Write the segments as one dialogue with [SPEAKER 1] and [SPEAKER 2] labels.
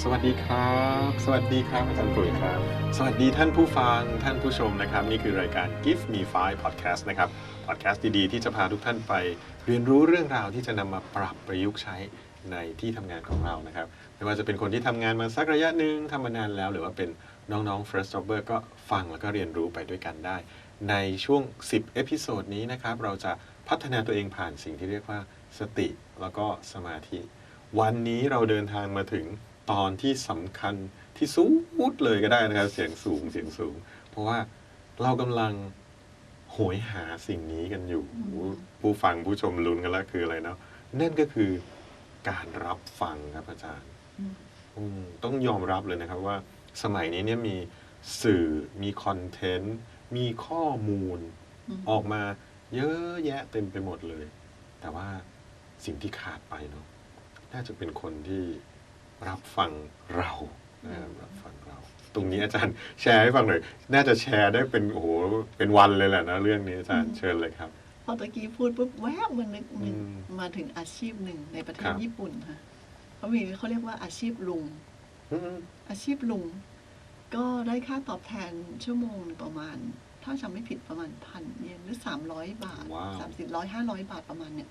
[SPEAKER 1] สวัสดีครับ สวัสดีครับอาจารย์ปุ๋ยครับ สวัสดีท่านผู้ฟังท่านผู้ชมนะครับ นี่คือรายการ Give Me Five Podcast นะครับ podcast ดีๆ ที่จะพาทุกท่านไปเรียนรู้เรื่องราวที่จะนำมาปรับประยุกต์ใช้ในที่ทำงานของเรานะครับ ไม่ว่าจะเป็นคนที่ทำงานมาสักระยะหนึ่งทำมานานแล้ว หรือว่าเป็นน้องๆ first jobber ก็ฟังแล้วก็เรียนรู้ไปด้วยกันได้ ในช่วง 10 เอพิโซดนี้นะครับ เราจะพัฒนาตัวเองผ่านสิ่งที่เรียกว่าสติแล้วก็สมาธิ วันนี้เราเดินทางมาถึง ตอนที่สำคัญที่สุดเลยก็ได้นะครับ เสียงสูงเสียงสูง เพราะว่าเรากำลังโหยหาสิ่งนี้กันอยู่ ผู้ฟังผู้ชมลุ้นกันแล้วคืออะไรเนาะนั่นก็คือการรับฟังครับอาจารย์ต้องยอมรับเลยนะครับว่าสมัยนี้เนี่ยมีสื่อมีคอนเทนต์มีข้อมูลออกมาเยอะแยะเต็มไปหมดเลย แต่ว่าสิ่งที่ขาดไปเนาะน่าจะเป็นคนที่ รับฟังเรานะครับรับฟังเรา ตรงนี้อาจารย์แชร์ให้ฟังหน่อย น่าจะแชร์ได้เป็นโอ้โหเป็นวันเลยแหละนะเรื่องนี้อาจารย์เชิญเลยครับ
[SPEAKER 2] พอตะกี้พูดปุ๊บแวบมันนึกนึก
[SPEAKER 1] อืม
[SPEAKER 2] มาถึงอาชีพหนึ่งในประเท
[SPEAKER 1] ครั
[SPEAKER 2] ศ
[SPEAKER 1] บ
[SPEAKER 2] ญี่ปุ่นค่ะเขามีเขาเรียกว่าอาชีพลุง
[SPEAKER 1] อืม
[SPEAKER 2] อาชีพลุง ก็ได้ค่าตอบแทนชั่วโมงหนึ่งประมาณ ถ้าจำไม่ผิดประมาณพันเยนหรือสามร้อยบาท
[SPEAKER 1] ว้าว
[SPEAKER 2] สามสิบร้อยห้าร้อยบาทประมาณเนี่ย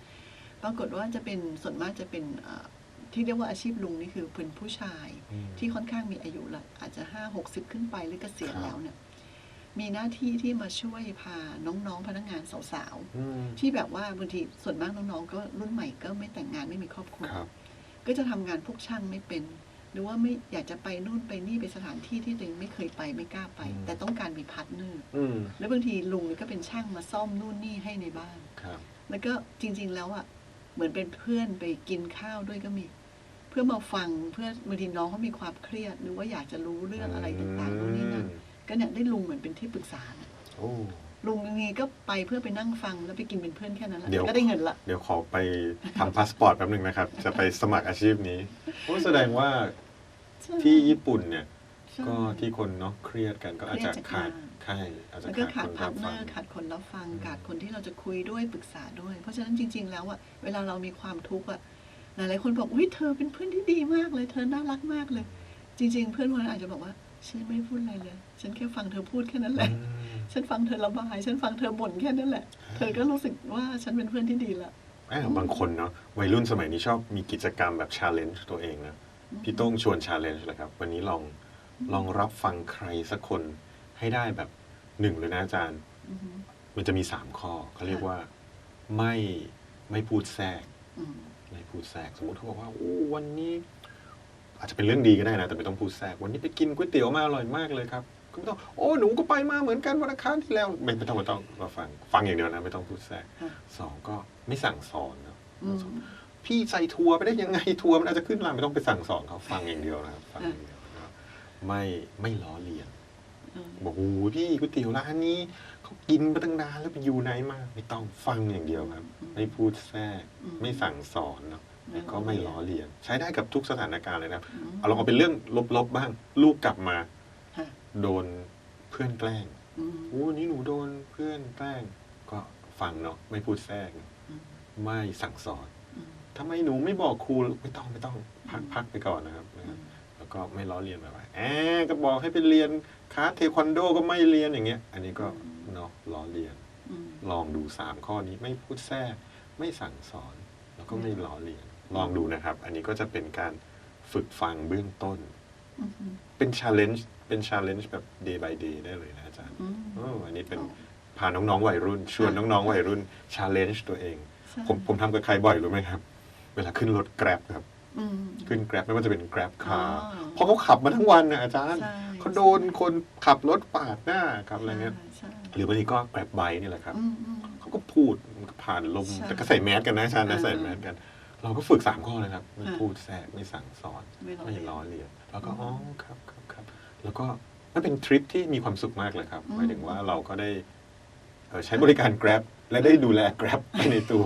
[SPEAKER 2] ปรากฏว่าจะเป็นส่วนมากจะเป็นเอ่อ ที่เรียกว่าอาชีพลุงนี่คือเป็นผู้ชาย
[SPEAKER 1] อืม
[SPEAKER 2] ที่ค่อนข้างมีอายุละอาจจะห้าหกสิบขึ้นไปหรือเกษียณ
[SPEAKER 1] ครับ
[SPEAKER 2] แล้วเนี่ยมีหน้าที่ที่มาช่วยพาน้องๆพนักงานสาวๆ
[SPEAKER 1] อืม
[SPEAKER 2] ที่แบบว่าบางทีส่วนมากน้องๆ ก็รุ่นใหม่ก็ไม่แต่งงานไม่มีครอบครัว
[SPEAKER 1] ครับ
[SPEAKER 2] ก็จะทำงานพวกช่างไม่เป็น หรือว่าไม่อยากจะไปนู่นไปนี่ไปสถานที่ที่ตัวเองไม่เคยไปไม่กล้าไป
[SPEAKER 1] อืม
[SPEAKER 2] แต่ต้องการมีพาร์ทเนอร์
[SPEAKER 1] อืม
[SPEAKER 2] แล้วบางทีลุงก็เป็นช่างมาซ่อมนู่นนี่ให้ในบ้าน
[SPEAKER 1] ครับ
[SPEAKER 2] แล้วก็จริง ๆ แล้วอะเหมือนเป็นเพื่อนไปกินข้าวด้วยก็มี เพื่อมาฟังเพื่อบางทีน้องเขามีความเครียด หรือว่าอยากจะรู้เรื่องอะไรต่างๆนู่นนี่นั่นก็เนี่ยได้ลุงเหมือนเป็นที่ปรึกษาน่ะ
[SPEAKER 1] โอ้
[SPEAKER 2] ลุงนี้ก็ไปเพื่อไปนั่งฟังแล้วไปกินเป็นเพื่อนแค่นั้นแหละ
[SPEAKER 1] เดี๋ยว
[SPEAKER 2] ก็ได้เงินละ
[SPEAKER 1] เดี๋ยวขอไปทำพาสปอร์ตแป๊บหนึ่งนะครับ จะไปสมัครอาชีพนี้โอ้แสดงว่าที่ญี่ปุ่นเนี่ย
[SPEAKER 2] ใช่
[SPEAKER 1] ก็ที่คนเนาะเครียดกันก็อาจจะ
[SPEAKER 2] เครียดจาก
[SPEAKER 1] ขาด
[SPEAKER 2] งาน
[SPEAKER 1] ใช่อาจจะ
[SPEAKER 2] แล้วก็
[SPEAKER 1] ขาด
[SPEAKER 2] ขา
[SPEAKER 1] ค
[SPEAKER 2] ด
[SPEAKER 1] น
[SPEAKER 2] พา
[SPEAKER 1] รั
[SPEAKER 2] ร์
[SPEAKER 1] บฟัง
[SPEAKER 2] ทเนอร์ขาดคนรับฟัง
[SPEAKER 1] อืม
[SPEAKER 2] ขาดคนที่เราจะคุยด้วยปรึกษาด้วย เพราะฉะนั้นจริง ๆ แล้วอะเวลาเรามีความทุกข์อะ หลายๆคนบอกอุ้ยเธอเป็นเพื่อนที่ดีมากเลย เธอน่ารักมากเลย จริง ๆ เพื่อนคนนั้นอาจจะบอกว่าฉันไม่ได้พูดอะไรเลย ฉันแค่ฟังเธอพูดแค่นั้นแหละ
[SPEAKER 1] อืม
[SPEAKER 2] ฉันฟังเธอระบาย ฉันฟังเธอบ่นแค่นั้นแหละ เธอก็รู้สึกว่าฉันเป็นเพื่อนที่ดีละ
[SPEAKER 1] แอบบางคนเนาะวัยรุ่นสมัยนี้ชอบมีกิจกรรมแบบชาเลนจ์ตัวเองนะพี่โต้งชวนชาเลนจ์เลยครับ วันนี้ลองลองรับฟังใครสักคนให้ได้แบบหนึ่งเลยนะอาจารย์
[SPEAKER 2] อือฮึ
[SPEAKER 1] มันจะมีสามข้อเขาเรียกว่าไม่ไม่พูดแทรก
[SPEAKER 2] อืม
[SPEAKER 1] ไม่พูดแทรกสมมติเขาบอกว่าโอ้วันนี้อาจจะเป็นเรื่องดีก็ได้นะ แต่ไม่ต้องพูดแทรกวันนี้ไปกินก๋วยเตี๋ยวมาอร่อยมากเลยครับก็ไม่ต้องโอ้หนูก็ไปมาเหมือนกันวันอังคารที่แล้วไม่ไม่ต้องไม่ต้องมาฟังฟังอย่างเดียวนะไม่ต้องพูดแทรก
[SPEAKER 2] ค่ะ
[SPEAKER 1] สองก็ไม่สั่งสอนนะ
[SPEAKER 2] อืม
[SPEAKER 1] พี่ใส่ทัวร์ไปได้ยังไงทัวร์มันอาจจะขึ้นมาไม่ต้องไปสั่งสอนเขาฟังอย่างเดียวนะครับฟังอย่างเดียวนะครับไม่ไม่ล้อเลียน
[SPEAKER 2] อืม
[SPEAKER 1] บอกโอ้ยพี่ก๋วยเตี๋ยวร้านนี้เขากินมาตั้งนานแล้วไปอยู่ไหนมาไม่ต้องฟังอย่างเดียวครับ ไม่พูดแทรกไม่สั่งสอนเนาะแล้วก็ไม่ล้อเลียน ใช้ได้กับทุกสถานการณ์เลยนะครับ
[SPEAKER 2] ม
[SPEAKER 1] เอาลองเอาเป็นเรื่องลบๆบ้าง ลูกกลับมา
[SPEAKER 2] ค่ะ
[SPEAKER 1] โดนเพื่อนแกล้ง
[SPEAKER 2] อืม
[SPEAKER 1] โอ้วันนี้หนูโดนเพื่อนแกล้ง ก็ฟังเนาะไม่พูดแทรก
[SPEAKER 2] อืม
[SPEAKER 1] ไม่สั่งสอน
[SPEAKER 2] อืม
[SPEAKER 1] ทำไมหนูไม่บอกครูไม่ต้องไม่ต้องพัก
[SPEAKER 2] อืม
[SPEAKER 1] พักไปก่อนนะครับนะค
[SPEAKER 2] อื
[SPEAKER 1] รับ
[SPEAKER 2] ม
[SPEAKER 1] แล้วก็ไม่ล้อเลียนแบบว่าแอบก็บอกให้ไปเรียน คลาสเทควันโดก็ไม่เรียนอย่างเงี้ย อันนี้ก็เนาะล้อเลียน
[SPEAKER 2] อืม
[SPEAKER 1] ลองดูสามข้อนี้ไม่พูดแทรกไม่สั่งสอน แล้วก็ไม่ล้อเลียน ลองดูนะครับ อันนี้ก็จะเป็นการฝึกฟังเบื้องต้น
[SPEAKER 2] อืมอืม
[SPEAKER 1] เป็น challenge เป็น challenge แบบ day by day ได้เลยนะอาจารย์
[SPEAKER 2] อืม
[SPEAKER 1] โอ้อันนี้เป็น
[SPEAKER 2] อ๋อ
[SPEAKER 1] พาน้องๆวัยรุ่น ชวนน้องๆวัยรุ่น challenge ตัวเอง
[SPEAKER 2] ใช่
[SPEAKER 1] ผมผมทำกับใครบ่อยรู้ไหมครับ เวลาขึ้นรถ Grab ครับ
[SPEAKER 2] อืม
[SPEAKER 1] ขึ้น Grab ไม่ว่าจะเป็น Grab
[SPEAKER 2] อ๋อ
[SPEAKER 1] car เพราะเขาขับมาทั้งวันนะอาจารย์
[SPEAKER 2] ใช่
[SPEAKER 1] เขาโดนคนขับรถปาดหน้าครับอะไรเงี้ย
[SPEAKER 2] ใช่
[SPEAKER 1] หรือบางทีก็ Grab bike นี่แหละครับ
[SPEAKER 2] อืมอืม
[SPEAKER 1] เขาก็พูดมันก็ผ่านลม
[SPEAKER 2] ใช่
[SPEAKER 1] แต่ก็ใส่แมสกันนะอาจารย์นะ
[SPEAKER 2] อ่า
[SPEAKER 1] ใส่แมสกัน เราก็ฝึกสามข้อเลยครับไม่
[SPEAKER 2] อ่า
[SPEAKER 1] พูดแทรกไม่สั่งสอน
[SPEAKER 2] ไม่ล้อ
[SPEAKER 1] ไม่
[SPEAKER 2] เลียน
[SPEAKER 1] ล้อเลียนแล้วก็
[SPEAKER 2] อืม
[SPEAKER 1] อ๋อครับครับครับแล้วก็มันเป็นทริปที่มีความสุขมากเลยครับ
[SPEAKER 2] อืม
[SPEAKER 1] หมายถึงว่าเราก็ได้เอ่อใช้บริการ Grab และได้ดูแล Grab ไปในตัว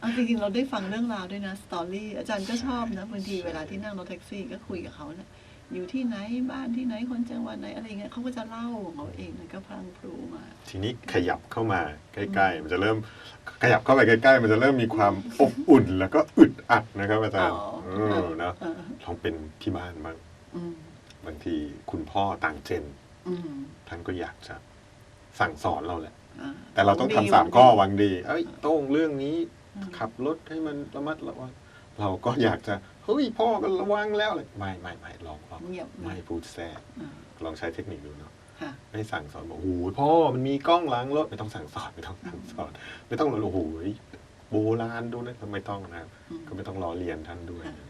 [SPEAKER 2] เอาจริงๆ เราได้ฟังเรื่องราวด้วยนะ สตอรี่อาจารย์ก็ชอบนะบางทีเวลาที่นั่งรถแท็กซี่ก็คุยกับเขาเนะ อยู่ที่ไหนบ้านที่ไหนคนจังหวัดไหนอะไรเงี้ยเขาก็จะเล่าของเขาเองแล้วก็พลังพลูมา
[SPEAKER 1] ทีนี้ขยับเข้ามาใกล้ ๆ มันจะเริ่มขยับเข้าไปใกล้ๆ มันจะเริ่มมีความอบอุ่นแล้วก็อึดอัดนะครับอาจารย์
[SPEAKER 2] อ๋อ
[SPEAKER 1] เออเนอะ
[SPEAKER 2] เออ
[SPEAKER 1] ลองเป็นที่บ้านบ้าง
[SPEAKER 2] อืม
[SPEAKER 1] บางทีคุณพ่อต่างเจน
[SPEAKER 2] อืม
[SPEAKER 1] ท่านก็อยากจะสั่งสอนเราแหละ
[SPEAKER 2] อ่า
[SPEAKER 1] แต่เราต้อง
[SPEAKER 2] ดี
[SPEAKER 1] ทำสาม
[SPEAKER 2] ดี
[SPEAKER 1] ข้อหวังดี เอ้ยโต้งเรื่องนี้
[SPEAKER 2] อืม
[SPEAKER 1] ขับรถให้มันระมัดระวังเราก็อยากจะ เฮ้ยพ่อก็ระวังแล้วเลยไม่ไม่ไม่ลองลอง
[SPEAKER 2] เงียบ
[SPEAKER 1] ไม่พูดแทรก
[SPEAKER 2] อ่า
[SPEAKER 1] ลองใช้เทคนิคดูเนาะ
[SPEAKER 2] ค่ะ
[SPEAKER 1] ไม่สั่งสอนบอกโอ้โหพ่อมันมีกล้องหล้างรถไม่ต้องสั่งสอนไม่ต้องสั่งสอน ไม่ต้องโอ้โหโบราณดูนะไม่ต้องนะครับ
[SPEAKER 2] อืม
[SPEAKER 1] ก็ไม่ต้องล้อเลียนท่านด้วย
[SPEAKER 2] ค่ะ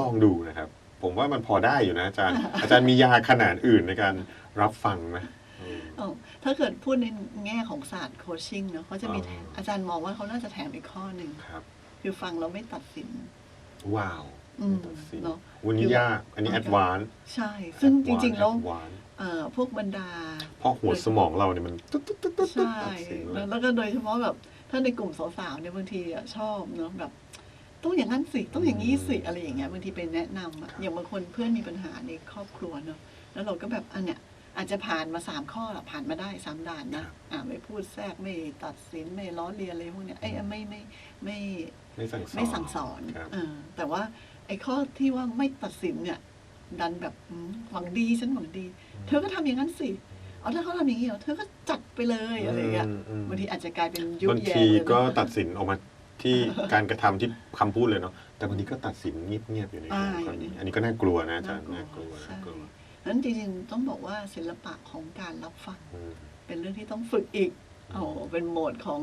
[SPEAKER 1] ลองดูนะครับ ผมว่ามันพอได้อยู่นะอาจารย์ อาจารย์มียาขนาดอื่นในการรับฟังไหมอืม
[SPEAKER 2] เอ้าถ้าเกิดพูดในแง่ของศาสตร์โคชชิ่งเนาะเขาจะมี
[SPEAKER 1] อ๋อ
[SPEAKER 2] แถมอาจารย์มองว่าเขาน่าจะแถมอีกข้อหนึ่ง
[SPEAKER 1] ครับ
[SPEAKER 2] คือฟังเราไม่ตัดสิน
[SPEAKER 1] ว้าว
[SPEAKER 2] อืม
[SPEAKER 1] ตัดสิน
[SPEAKER 2] เนอะ
[SPEAKER 1] วันนี้ยากอันนี้
[SPEAKER 2] มั
[SPEAKER 1] แอนด
[SPEAKER 2] ก็
[SPEAKER 1] วาน
[SPEAKER 2] ใช่ ซึ่งจริงๆแล้ว
[SPEAKER 1] วาน
[SPEAKER 2] เอ่อพวกบรรดา
[SPEAKER 1] เพราะหัวสมองเราเนี่ยมันตุ๊ดตุ๊ดตุ๊ดตุ๊ด
[SPEAKER 2] ใช่
[SPEAKER 1] ตัดสิน
[SPEAKER 2] แล้
[SPEAKER 1] แล้วว
[SPEAKER 2] แล้วก็โดยเฉพาะแบบถ้าในกลุ่มสาวๆเนี่ยบางทีอะชอบเนาะแบบต้องอย่างนั้นสิต้องอย่างนี้สิอะไรอย่างเงี้ยบางทีไปแนะนำอะอย่างบางคนเพื่อนมีปัญหาในครอบครัวเนาะแล้วเราก็แบบอันเนี้ยอาจจะผ่านมาสามข้อละผ่านมาได้สามด่านนะอ่าไม่พูดแทรกไม่ตัดสินไม่ล้อเลียนอะไรพวกเนี้ยไอ้ยไม่ไม่ไม่
[SPEAKER 1] ไม่สั่งสอน
[SPEAKER 2] ไม่สั่งสอน
[SPEAKER 1] ครับ
[SPEAKER 2] เออแต่ว่าไอ้ข้อที่ว่าไม่ตัดสินเนี่ยดันแบบอืมหวังดีฉันหวังดี เธอก็ทำอย่างนั้นสิเอาถ้าเขาทำอย่างนี้เหรอเธอก็จัดไปเลยอะไรอย่างเงี้ย
[SPEAKER 1] มอืม
[SPEAKER 2] บางทีอาจจะกลายเป็นยุ
[SPEAKER 1] บาง
[SPEAKER 2] แย
[SPEAKER 1] ที
[SPEAKER 2] งเลยนะ
[SPEAKER 1] ก็ตัดสินออกมาที่การกระทำที่คำพูดเลยเนาะแต่บางทีก็ตัดสินเงียบๆอยู่ใน
[SPEAKER 2] อ่า
[SPEAKER 1] หัว
[SPEAKER 2] อยู่ใน
[SPEAKER 1] อันนี้ก็น่ากลัวนะอาจารย์
[SPEAKER 2] น่า
[SPEAKER 1] น่ากก
[SPEAKER 2] ลั
[SPEAKER 1] ลั
[SPEAKER 2] ว
[SPEAKER 1] ว
[SPEAKER 2] ใช่
[SPEAKER 1] น่ากลัว
[SPEAKER 2] นั้นจริงๆต้องบอกว่าศิลปะของการรับฟัง
[SPEAKER 1] อืม
[SPEAKER 2] เป็นเรื่องที่ต้องฝึกอีก โอ้เป็นโหมดของ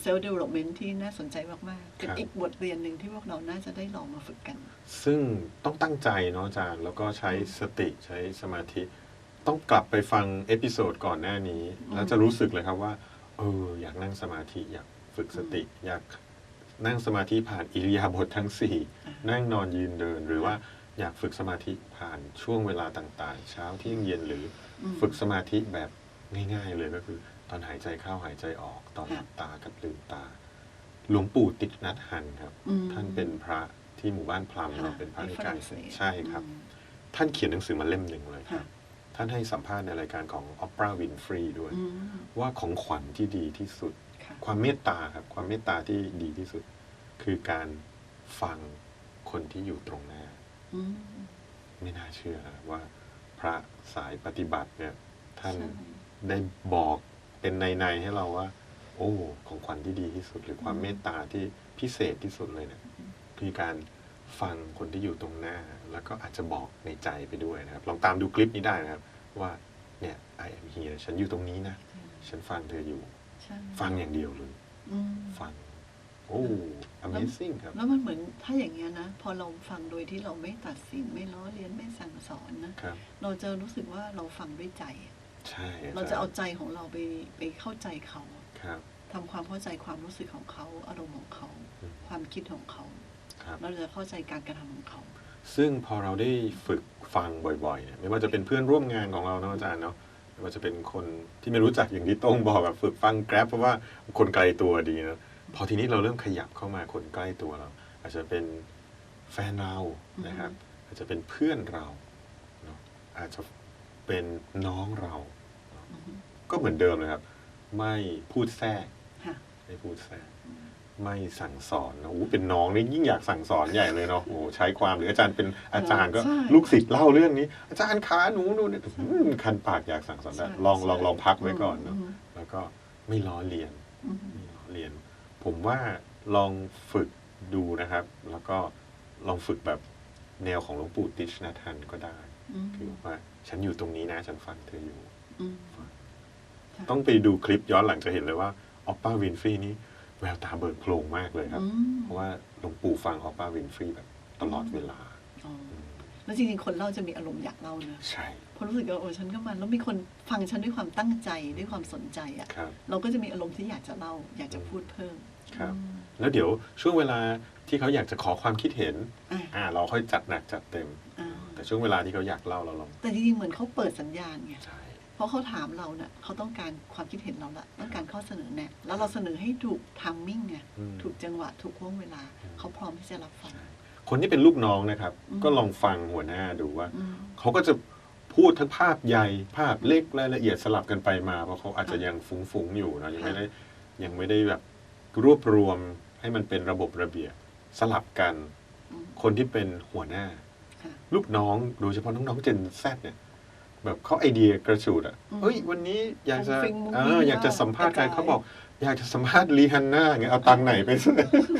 [SPEAKER 2] เซลล์เดเวล็อปเมนที่น่าสนใจมาก ๆ เป็น
[SPEAKER 1] ครับ
[SPEAKER 2] อีกบทเรียนหนึ่งที่พวกเราน่าจะได้ลองมาฝึกกัน
[SPEAKER 1] ซึ่งต้องตั้งใจเนาะอาจารย์ แล้วก็ใช้สติใช้สมาธิ ต้องกลับไปฟังเอพิโซดก่อนหน้านี้
[SPEAKER 2] อืม
[SPEAKER 1] แล้วจะรู้สึกเลยครับว่า เออ อยากนั่งสมาธิ อยากฝึกสติ อยากนั่งสมาธิผ่านอิริยาบถททั้งสี่
[SPEAKER 2] อ่า
[SPEAKER 1] นั่งนอนยืนเดิน หรือว่าอยากฝึกสมาธิผ่านช่วงเวลาต่าง ๆ เช้าเที่ยงเย็นหรือ
[SPEAKER 2] อืม
[SPEAKER 1] ฝึกสมาธิแบบง่าย ๆ เลยก็คือ ตอนหายใจเข้าหายใจออก ตอนหลับตากับลืมตา หลวงปู่ติดนัดหันครับ
[SPEAKER 2] อืม
[SPEAKER 1] ท่านเป็นพระที่หมู่บ้านพลัม
[SPEAKER 2] ค่ะ
[SPEAKER 1] เราเป็นพระใน
[SPEAKER 2] ฝ
[SPEAKER 1] การ
[SPEAKER 2] งเศส
[SPEAKER 1] ใช่ครับ
[SPEAKER 2] อืม
[SPEAKER 1] ท่านเขียนหนังสือมาเล่มหนึ่งเลยครั
[SPEAKER 2] ค่ะ
[SPEAKER 1] บท่านให้สัมภาษณ์ในรายการของออปราวินฟรีด้วย
[SPEAKER 2] อืม
[SPEAKER 1] ว่าของขวัญที่ดีที่สุด
[SPEAKER 2] ค่ะ
[SPEAKER 1] ความเมตตาครับความเมตตาที่ดีที่สุด คือการฟังคนที่อยู่ตรงหน้า
[SPEAKER 2] อืม
[SPEAKER 1] ไม่น่าเชื่อนะว่าพระสายปฏิบัติเนี่ย ท่าน
[SPEAKER 2] ใช่
[SPEAKER 1] ได้บอก เป็นในๆให้เราว่า โอ้ของขวัญที่ดีที่สุด หรือความ
[SPEAKER 2] อืม
[SPEAKER 1] เมตตาที่พิเศษที่สุดเลยเนี่ยคือการฟังคนที่อยู่ตรงหน้า แล้วก็อาจจะบอกในใจไปด้วยนะครับ ลองตามดูคลิปนี้ได้นะครับ ว่าเนี่ย I am here ฉันอยู่ตรงนี้นะ ฉันฟังเธออยู่
[SPEAKER 2] ใช่
[SPEAKER 1] ฟังอย่างเดียวเลย
[SPEAKER 2] อืม
[SPEAKER 1] ฟัง โอ้ amazing ครับ
[SPEAKER 2] แล้วมันเหมือนถ้าอย่างเงี้ยนะ พอเราฟังโดยที่เราไม่ตัดสินไม่ล้อเลียนไม่สั่งสอนนะ
[SPEAKER 1] ครับ
[SPEAKER 2] เราจะรู้สึกว่าเราฟังด้วยใจ
[SPEAKER 1] ใช่
[SPEAKER 2] เราจะเอาใจของเราไปไปเข้าใจเขา
[SPEAKER 1] ครับ
[SPEAKER 2] ทำความเข้าใจความรู้สึกของเขาอารมณ์ของเขา
[SPEAKER 1] อืม
[SPEAKER 2] ความคิดของเขา
[SPEAKER 1] ครับ
[SPEAKER 2] เราจะเข้าใจการกระทำของเขา
[SPEAKER 1] ซึ่งพอเราได้ฝึกฟังบ่อยๆเนี่ยไม่ว่าจะเป็นเพื่อนร่วมงานของเราเนาะอาจารย์เนาะไม่ว่าจะเป็นคนที่ไม่รู้จักอย่างที่โต้งบอกแบบฝึกฟังแกร็บเพราะว่าคนไกลตัวดีนะพอทีนี้เราเริ่มขยับเข้ามาคนใกล้ตัวเรา อาจจะเป็นแฟนเรานะครับ อาจจะเป็นเพื่อนเราเนาะอาจจะเป็นน้องเรา
[SPEAKER 2] อือฮึ
[SPEAKER 1] ก็เหมือนเดิมเลยครับ ไม่พูดแทรก
[SPEAKER 2] ค่ะ
[SPEAKER 1] ไม่พูดแทรกไม่สั่งสอนนะโอ้โหเป็นน้องนี่ยิ่งอยากสั่งสอนใหญ่เลยเนาะโอ้โหใช้ความหรืออาจารย์เป็นอาจารย์ก็
[SPEAKER 2] ใช่
[SPEAKER 1] ลูกศิษย์เล่าเรื่องนี้ อาจารย์ขาหนูหนูเนี่ยอืมคันปากอยากสั่งสอนได้
[SPEAKER 2] ใช่
[SPEAKER 1] ลองลอง
[SPEAKER 2] ใช่
[SPEAKER 1] ลองพักไว้ก่อนเนาะ
[SPEAKER 2] อืม
[SPEAKER 1] แล้วก็ไม่ล้อเลียน
[SPEAKER 2] อืม
[SPEAKER 1] ไม่ล้อเลียน ผมว่าลองฝึกดูนะครับ แล้วก็ลองฝึกแบบแนวของหลวงปู่ติชนาทันก็ได้
[SPEAKER 2] อืม
[SPEAKER 1] คือว่าฉันอยู่ตรงนี้นะ ฉันฟังเธออยู่
[SPEAKER 2] อืมค่ะ
[SPEAKER 1] ต้องไปดูคลิปย้อนหลังจะเห็นเลยว่าออปป้าวินฟรีนี่แววตาเบิกโพลงมากเลยครับ
[SPEAKER 2] อืม
[SPEAKER 1] เพราะว่าหลวงปู่ฟังออปป้าวินฟรีแบบตลอดเวลา
[SPEAKER 2] อ๋อ
[SPEAKER 1] อืม
[SPEAKER 2] แล้วจริงๆ คนเล่าจะมีอารมณ์อยากเล่านะ
[SPEAKER 1] ใช่
[SPEAKER 2] เพราะรู้สึกว่าโอ้ฉันก็มันแล้วมีคนฟังฉันด้วยความตั้งใจด้วยความสนใจอะ
[SPEAKER 1] ครับ
[SPEAKER 2] เราก็จะมีอารมณ์ที่อยากจะเล่า อยากจะพูดเพิ่ม
[SPEAKER 1] ครับ
[SPEAKER 2] อืม
[SPEAKER 1] แล้วเดี๋ยวช่วงเวลาที่เขาอยากจะขอความคิดเห็น
[SPEAKER 2] อะ
[SPEAKER 1] อ่าเราค่อยจัดหนักจัดเต็ม
[SPEAKER 2] อ่า
[SPEAKER 1] แต่ช่วงเวลาที่เขาอยากเล่าเราลอง
[SPEAKER 2] แต่จริงๆเหมือนเขาเปิดสัญญาณไง
[SPEAKER 1] ใช่
[SPEAKER 2] เพราะเขาถามเราเนี่ยเขาต้องการความคิดเห็นเราละต้องการข้อเสนอแนะแล้วเราเสนอให้ถูกทามมิ่งไง
[SPEAKER 1] อืม
[SPEAKER 2] ถูกจังหวะถูกห่วงเวลา
[SPEAKER 1] อืม
[SPEAKER 2] เขาพร้อมที่จะรับฟัง
[SPEAKER 1] ใช่คคนที่เป็นลูกน้องนะครับ
[SPEAKER 2] อืม
[SPEAKER 1] ก็ลองฟังหัวหน้าดูว่า
[SPEAKER 2] อืม
[SPEAKER 1] เขาก็จะพูดทั้งภาพใหญ่ภาพเล็กรายละเอียดสลับกันไปมา เพราะเขาอาจจะยังฟุ้งๆอยู่เนอะยังไม่ได้ยังไม่ได้แบบรวบรวมให้มันเป็นระบบระเบียบสลับกัน
[SPEAKER 2] อืม
[SPEAKER 1] คนที่เป็นหัวหน้า
[SPEAKER 2] ค่ะ
[SPEAKER 1] ลูกน้องโดยเฉพาะน้องๆเจนแซเนี่ย แบบเขาไอเดียกระชูดอะ
[SPEAKER 2] อืม
[SPEAKER 1] เฮ้ยวันนี้อยากจะ
[SPEAKER 2] ฟุ้งฟิ้งมุ้ง
[SPEAKER 1] เอ
[SPEAKER 2] มิ้ง
[SPEAKER 1] ออยากจะสัมภาษณ์ใคร
[SPEAKER 2] กระจาย
[SPEAKER 1] เขาบอก อยากจะสัมภาษณ์ลีฮันน่าอย่างเงี้ยเอาตังค์ไหนไปซื้อ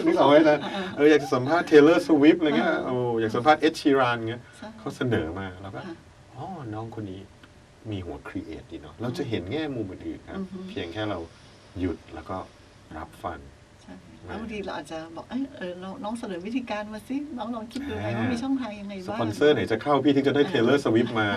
[SPEAKER 1] นึกออกไหมนะ
[SPEAKER 2] อ่า
[SPEAKER 1] เอออยากจะสัมภาษณ์เทเลอร์สวิฟอะไรเงี้ย
[SPEAKER 2] อ่า
[SPEAKER 1] โอ้อยากสัมภาษณ์เอชชีรานเงี้ย
[SPEAKER 2] ใช่
[SPEAKER 1] เขาเสนอมาแล้วก็
[SPEAKER 2] ค่ะ
[SPEAKER 1] อ๋อน้องคนนี้มีหัวครีเอทดีเนาะเราจะเห็นแง่มุมอื่นๆครับ
[SPEAKER 2] อือฮึ
[SPEAKER 1] เพียงแค่เราหยุดแล้วก็รับฟัง
[SPEAKER 2] ใช่ แล้วบางทีเราอาจจะบอกเอยเออน้องน้องเสนอวิธีการมาสิน้องลองคิดดูไงว่ามีช่องทางยังไง
[SPEAKER 1] ส
[SPEAKER 2] บ้าง
[SPEAKER 1] ปอนเซอร์ไหนจะเข้าพี่ถึงจะได้เทเลอร์สวิฟมา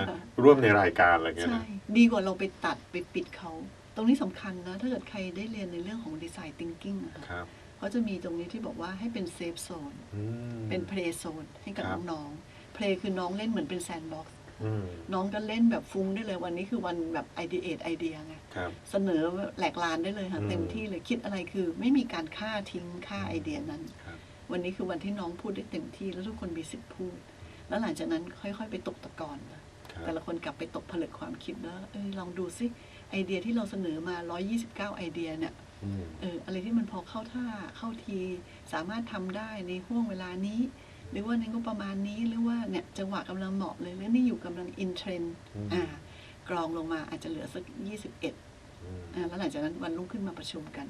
[SPEAKER 1] ร่วมในรายการอะไรเงี้ย
[SPEAKER 2] ใช่
[SPEAKER 1] นะ
[SPEAKER 2] ดีกว่าเราไปตัดไปปิดเขา ตรงนี้สำคัญนะ ถ้าเกิดใครได้เรียนในเรื่องของดีไซน์ thinking อะค่ะ
[SPEAKER 1] ครับ
[SPEAKER 2] เขาจะมีตรงนี้ที่บอกว่าให้เป็นเซฟโซน
[SPEAKER 1] อืม
[SPEAKER 2] เป็นเพลย์โซนให้กับ
[SPEAKER 1] ครับ
[SPEAKER 2] น้องๆเพลย์คือน้องเล่นเหมือนเป็นแซนด์บ็อกซ์
[SPEAKER 1] อืม
[SPEAKER 2] น้องก็เล่นแบบฟุ้งได้เลยวันนี้คือวันแบบไอเดียไอเดียไง
[SPEAKER 1] ครับ
[SPEAKER 2] เสนอแหลกลานได้เลยค่ะ
[SPEAKER 1] อืม
[SPEAKER 2] เต็มที่เลยคิดอะไรคือ ไม่มีการฆ่าทิ้งฆ่าไอเดียนั้น
[SPEAKER 1] ครับ
[SPEAKER 2] วันนี้คือวันที่น้องพูดได้เต็มที่แล้วทุกคนมีสิทธิ์พูด แล้วหลังจากนั้นค่อย ๆ ไปตกตะกอนนะครับแต่ละคนกลับไปตกผลึกความคิดแล้วเออลองดูซิไอเดียที่เราเสนอมา 129 ไอเดียเนี่ย
[SPEAKER 1] อืม
[SPEAKER 2] เอออะไรที่มันพอเข้าท่าเข้าที สามารถทำได้ในห่วงเวลานี้ หรือว่าในงบประมาณนี้หรือว่าเนี่ยจังหวะกำลังเหมาะเลยหรือนี่อยู่กำลังอินเทรนด์
[SPEAKER 1] อืม
[SPEAKER 2] อ่ากรองลงมาอาจจะเหลือสัก21
[SPEAKER 1] อืม
[SPEAKER 2] อ่าแล้วหลังจากนั้นวันรุ่งขึ้นมาประชุมกัน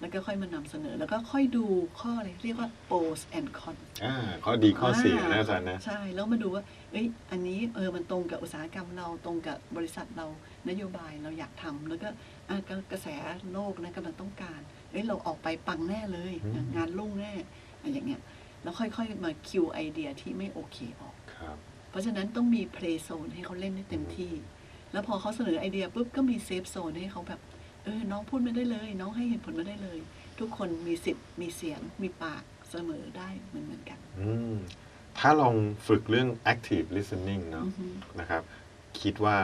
[SPEAKER 2] แล้วก็ค่อยมานำเสนอ แล้วก็ค่อยดูข้ออะไรเรียกว่า pros and cons
[SPEAKER 1] อ่าข้อดีข้อเสียนะอาจารย์นะ
[SPEAKER 2] ใช่แล้วมาดูว่าเอ้ยอันนี้เออมันตรงกับอุตสาหกรรมเราตรงกับบริษัทเรานโยบายเราอยากทำแล้วก็อะกระกระแสโลกนะกำลังต้องการเอ้ยเราออกไปปังแน่เลย
[SPEAKER 1] อืม
[SPEAKER 2] งานรุ่งแน่อะไรอย่างเงี้ย แล้วค่อยๆมาคิวไอเดียที่ไม่โอเคออก
[SPEAKER 1] ครับ
[SPEAKER 2] เพราะฉะนั้นต้องมีเพลย์โซนให้เขาเล่นได้เต็มที่ แล้วพอเขาเสนอไอเดียปุ๊บก็มีเซฟโซนให้เขาแบบเออ น้องพูดมาได้เลย น้องให้เหตุผลมาได้เลย ทุกคนมีสิทธิ์มีเสียง มีปากเสมอได้เหมือนเหมือนๆกัน
[SPEAKER 1] อืมถ้าลองฝึกเรื่อง active listening เนาะ
[SPEAKER 2] อือฮึ
[SPEAKER 1] นะครับ คิดว่า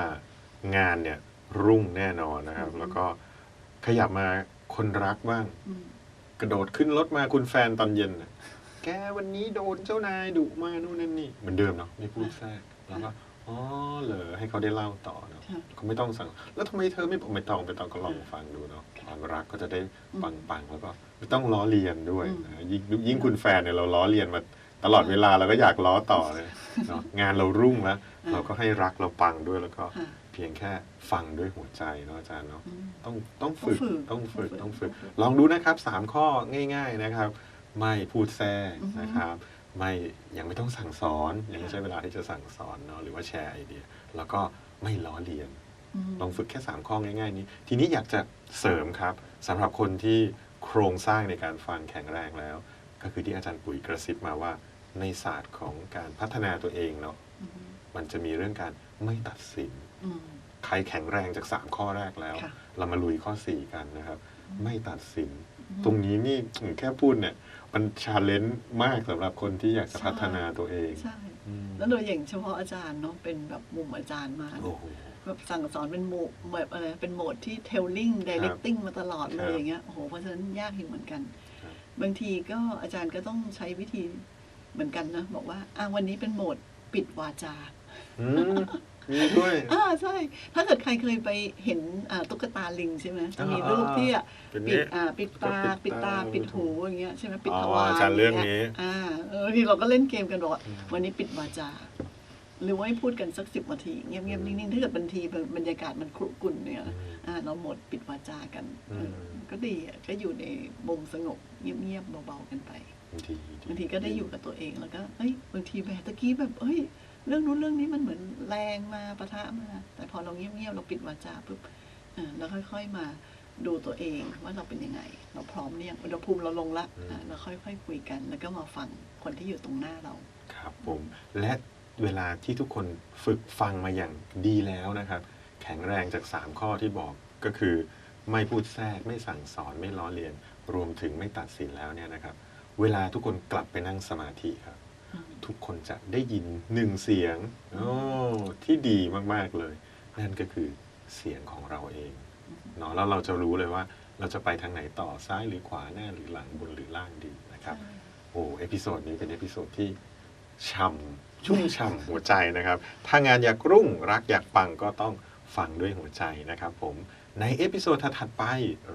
[SPEAKER 1] งานเนี่ยรุ่งแน่นอนนะครับ
[SPEAKER 2] อือฮึ
[SPEAKER 1] แล้วก็ขยับมาคนรักบ้าง
[SPEAKER 2] อืม
[SPEAKER 1] กระโดดขึ้นรถมาคุณแฟนตอนเย็นน่ะ แกวันนี้โดนเจ้านายดุมานู่นนั่นนี่เหมือนเดิมเนาะไม่พูดแทรกแล้วก็อ๋อเหรอให้เขาได้เล่าต่อเนาะ
[SPEAKER 2] ค่ะ
[SPEAKER 1] เขาไม่ต้องสั่ง แล้วทำไมเธอไม่บอกไม่ต้องไม่ต้องก็ลองฟังดูเนาะความรักก็จะได้
[SPEAKER 2] อืม
[SPEAKER 1] ปังปังๆแล้วก็ไม่ต้องล้อเลียนด้วย
[SPEAKER 2] อืม
[SPEAKER 1] นะยิ่งยิ่งคุณแฟนเนี่ยเราล้อเลียนมาตลอดเวลาเราก็อยากล้อต่อเลยเนาะงานเรารุ่งแล้ว
[SPEAKER 2] อ่า
[SPEAKER 1] เราก็ให้รักเราปังด้วยแล้วก็
[SPEAKER 2] ค่ะ
[SPEAKER 1] เพียงแค่ฟังด้วยหัวใจเนาะอาจารย์เนาะ
[SPEAKER 2] อืม
[SPEAKER 1] ต้องต้องฝึก
[SPEAKER 2] ต้
[SPEAKER 1] ต้อ
[SPEAKER 2] องงฝึ
[SPEAKER 1] ฝึก
[SPEAKER 2] ก
[SPEAKER 1] ต้องฝึก
[SPEAKER 2] ต้องฝึก
[SPEAKER 1] ลองดูนะครับสามข้อง่าย ๆนะครับ ไม่พูดแทรก
[SPEAKER 2] อือฮึ
[SPEAKER 1] นะครับ ไม่ยังไม่ต้องสั่งสอนยังไม่
[SPEAKER 2] ค่ะ
[SPEAKER 1] ใช่เวลาที่จะสั่งสอนเนาะหรือว่าแชร์ไอเดีย แล้วก็ไม่ล้อเลียน
[SPEAKER 2] ม
[SPEAKER 1] ลองฝึกแค่ 3 ข้อง่ายๆนี้ ทีนี้อยากจะเสริมครับสำหรับคนที่โครงสร้างในการฟังแข็งแรงแล้ว ก็คือที่อาจารย์ปุ๋ยกระซิบมาว่า ในศาสตร์ของการพัฒนาตัวเองเนาะ
[SPEAKER 2] อืม
[SPEAKER 1] มันจะมีเรื่องการไม่ตัดสิน
[SPEAKER 2] อืม
[SPEAKER 1] ใครแข็งแรงจาก 3 ข้อแรกแล้ว
[SPEAKER 2] ค่ะ
[SPEAKER 1] เรามาลุยข้อ 4 กันนะครับ ไม่ตัดสิน
[SPEAKER 2] อืม
[SPEAKER 1] ตรงนี้นี่แค่พูดเนี่ย มันชาเลนจ์มากสำหรับคนที่อยากจะ
[SPEAKER 2] ใช่
[SPEAKER 1] พัฒนาตัวเอง
[SPEAKER 2] ใช่
[SPEAKER 1] อืม
[SPEAKER 2] แล้วโดยอย่างเฉพาะอาจารย์เนาะเป็นแบบมุมอาจารย์มา
[SPEAKER 1] โอ้โห
[SPEAKER 2] แบบสั่งสอนเป็นโหมดแบบอะไรเป็นโหมดที่ telling directing มาตลอดเล
[SPEAKER 1] ครั
[SPEAKER 2] ย
[SPEAKER 1] บ
[SPEAKER 2] อย่างเงี้ยโอ้โหเพราะฉะนั้นยากอยู่เหมือนกัน
[SPEAKER 1] ครับ
[SPEAKER 2] บางทีก็อาจารย์ก็ต้องใช้วิธีเหมือนกันนะ บอกว่าอะวันนี้เป็นโหมดปิดวาจา
[SPEAKER 1] อื มมีด้วย
[SPEAKER 2] อ่าใช่ ถ้าเกิดใครเคยไปเห็นอ่าตุ๊กตาลิงใช่ไหมจะมี
[SPEAKER 1] อ่า
[SPEAKER 2] รูปที่อะ
[SPEAKER 1] เป็น
[SPEAKER 2] ปิ
[SPEAKER 1] นี้
[SPEAKER 2] ดอ่าปิดปาก
[SPEAKER 1] ปิ
[SPEAKER 2] ปิ
[SPEAKER 1] ด
[SPEAKER 2] ด
[SPEAKER 1] ตา
[SPEAKER 2] ตาปิดหูอย่างเงี้ยใช่ไหมปิด
[SPEAKER 1] อ๋อ
[SPEAKER 2] ทวาร
[SPEAKER 1] อาจารย์เรื่องนี้
[SPEAKER 2] อ่าเออทีเราก็เล่นเกมกันบอกว่า
[SPEAKER 1] อืม
[SPEAKER 2] วันนี้ปิดวาจาหรือว่าให้พูดกันสักสิบนาทีเงียบๆนิ่งๆถ้าเกิดบางทีบรรยากาศมันครุกรุ่นเนี่ย
[SPEAKER 1] อืม
[SPEAKER 2] อ่าเราหมดปิดวาจากัน
[SPEAKER 1] อืม
[SPEAKER 2] เออก็ดีอะก็อยู่ในมุมสงบเงียบๆเบาๆกันไป
[SPEAKER 1] บางที
[SPEAKER 2] บางทีก็ได้อยู่กับตัวเองแล้วก็เอ้ยบางทีแบบตะกี้แบบเอ้ย เรื่องนู้นเรื่องนี้มันเหมือนแรงมาปะทะมา แต่พอเราเงียบๆเราปิดวาจาปุ๊บเออแล้วค่อย ๆมาดูตัวเองว่าเราเป็นยังไง เราพร้อมเนี่ยงอุณหภูมิเราลงละอะเราค่อยๆคุยกัน แล้วก็มาฟังคนที่อยู่ตรงหน้าเรา
[SPEAKER 1] ครับผมและเวลาที่ทุกคนฝึกฟังมาอย่างดีแล้วนะครับ แข็งแรงจาก 3 ข้อที่บอกก็คือ ไม่พูดแทรกไม่สั่งสอนไม่ล้อเลียน รวมถึงไม่ตัดสินแล้วเนี่ยนะครับ เวลาทุกคนกลับไปนั่งสมาธิครับ
[SPEAKER 2] อืม
[SPEAKER 1] ทุกคนจะได้ยินหนึ่งเสียงโอ้ที่ดีมาก ๆ เลย นั่นก็คือเสียงของเราเองเนาะแล้วเราจะรู้เลยว่าเราจะไปทางไหนต่อซ้ายหรือขวาหน้าหรือหลังบนหรือล่างดีนะครับโอ้เอพิโซดนี้เป็นเอพิโซดที่ช่ำชุ่มฉ่ำหัวใจนะครับ ถ้างานอยากรุ่งรักอยากปังก็ต้องฟังด้วยหัวใจนะครับผมในเอพิโซดถัดๆไป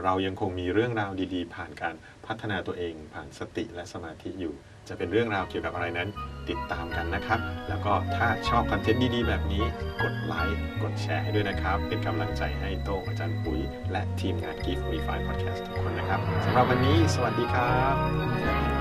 [SPEAKER 1] เรายังคงมีเรื่องราวดีๆ ผ่านการพัฒนาตัวเอง ผ่านสติและสมาธิอยู่ จะเป็นเรื่องราวเกี่ยวกับอะไรนั้น ติดตามกันนะครับ แล้วก็ถ้าชอบคอนเทนต์ดีๆ แบบนี้ กดไลค์กดแชร์ให้ด้วยนะครับ เป็นกำลังใจให้โต้งอาจารย์ปุ๋ย และทีมงาน Give Me Five Podcast ทุกคนนะครับสำหรับวันนี้ สวัสดีครับ